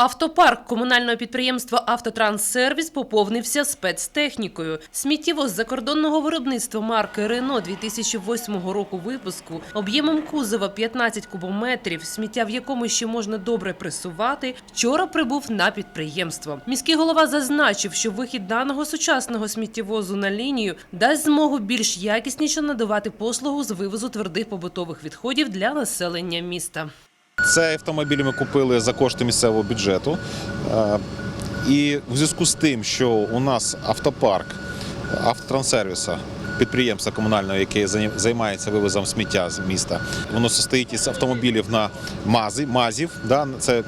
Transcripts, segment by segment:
Автопарк комунального підприємства «Автотранссервіс» поповнився спецтехнікою. Сміттєвоз закордонного виробництва марки «Рено» 2008 року випуску об'ємом кузова 15 кубометрів, сміття в якому ще можна добре пресувати, вчора прибув на підприємство. Міський голова зазначив, що вихід даного сучасного сміттєвозу на лінію дасть змогу більш якісніше надавати послугу з вивозу твердих побутових відходів для населення міста. Цей автомобіль ми купили за кошти місцевого бюджету. Е, І в зв'язку з тим, що у нас автопарк автотранссервіса, підприємства комунального, яке займається вивозом сміття з міста, воно состоїть із автомобілів на мази, мазів. Да? Це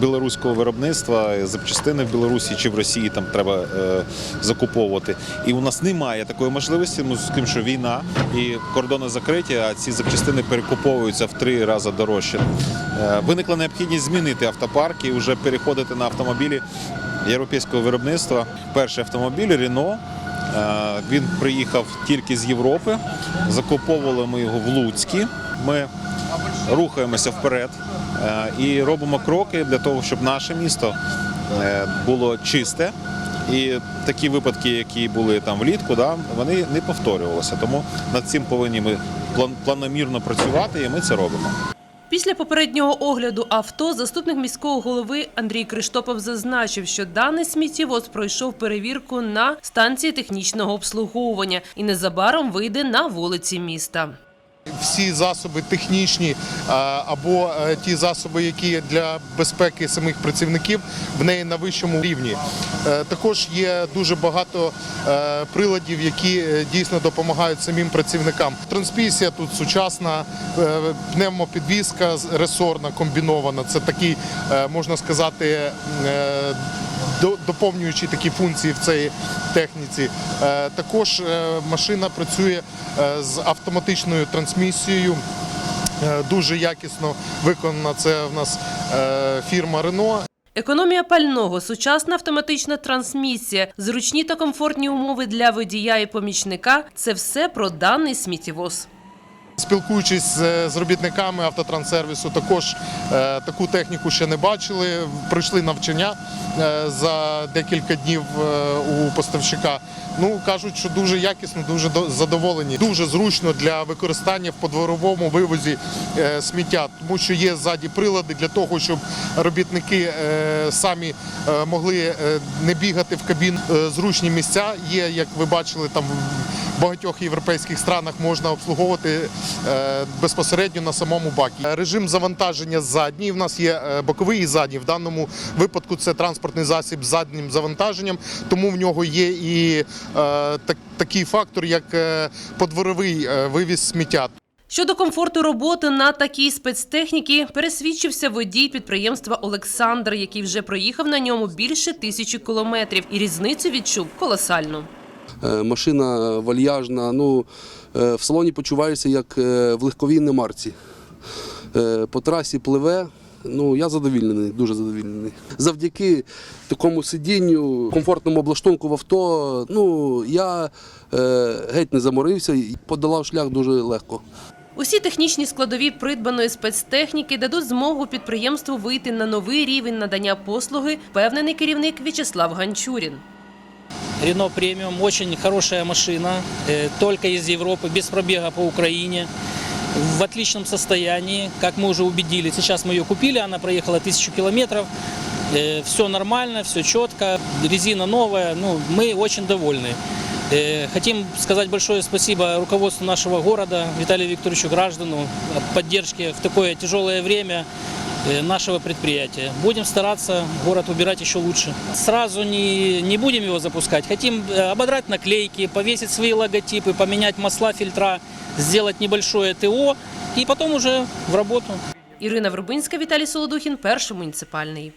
білоруського виробництва, запчастини в Білорусі чи в Росії там треба е, закуповувати. І у нас немає такої можливості, ну з тим, що війна і кордони закриті, а ці запчастини перекуповуються в три рази дорожче. Е, Виникла необхідність змінити автопарк і вже переходити на автомобілі європейського виробництва. Перший автомобіль Рено. Він приїхав тільки з Європи. Закуповували ми його в Луцькі. Ми рухаємося вперед е, і робимо кроки для того, щоб наше місто е, було чисте. І такі випадки, які були там влітку, да, вони не повторювалися. Тому над цим повинні ми планомірно працювати, і ми це робимо. Після попереднього огляду авто заступник міського голови Андрій Криштопов зазначив, що даний сміттєвоз пройшов перевірку на станції технічного обслуговування і незабаром вийде на вулиці міста. Всі засоби технічні або е, ті засоби, які для безпеки самих працівників, в неї на вищому рівні. Е, Також є дуже багато е, приладів, які е, дійсно допомагають самим працівникам. Трансмісія тут сучасна, е, пневмопідвізка ресорна, комбінована. Це такий, е, можна сказати, до- доповнюючі такі функції в цій техніці. Е, Також е, машина працює е, з автоматичною трансмісією. Дуже якісно виконана це в нас фірма Renault. Економія пального, сучасна автоматична трансмісія, зручні та комфортні умови для водія і помічника – це все про даний сміттєвоз. Спілкуючись з робітниками автотранссервісу, також е, таку техніку ще не бачили. Пройшли навчання е, за декілька днів е, у поставщика. Ну кажуть, що дуже якісно, дуже до- задоволені. Дуже зручно для використання в подворовому вивозі сміття, тому що є ззаді прилади для того, щоб робітники самі могли не бігати в кабін. Зручні місця є, як ви бачили, там багатьох європейських странах можна обслуговувати е, безпосередньо на самому бакі. Е, Режим завантаження задній. В нас є е, боковий і задній. В даному випадку це транспортний засіб з заднім завантаженням, тому в нього є і так- такий фактор, як подворовий вивіз сміття. Щодо комфорту роботи на такій спецтехніці пересвідчився водій підприємства Олександр, який вже проїхав на ньому більше тисячі кілометрів і різницю відчув колосальну. Е, Машина вальяжна. Ну, е, в салоні почуваєшся як е, в легковій немарці. По трасі пливе. Ну, я задовільнений, дуже задовільнений. Завдяки такому сидінню, комфортному облаштунку в авто, ну, я е, геть не заморився і подолав шлях дуже легко. Усі технічні складові придбаної спецтехніки дадуть змогу підприємству вийти на новий рівень надання послуги, впевнений керівник В'ячеслав Ганчурін. Рено премиум очень хорошая машина, э, только из Европы, без пробега по Украине, в отличном состоянии, как мы уже убедили. Сейчас мы ее купили, она проехала тысячу километров, все нормально, все четко, резина новая, ну, мы очень довольны. Э, Хотим сказать большое спасибо руководству нашего города, Виталию Викторовичу Граждану, о поддержке в такое тяжелое время э, нашего предприятия. Будем стараться город убирать еще лучше. Сразу не, не будем его запускать. Хотим э, ободрать наклейки, повесить свои логотипы, поменять масла, фильтра, сделать небольшое ТО и потом уже в работу. Ірина Вербинська, Віталій Солодухін, перший муніципальний.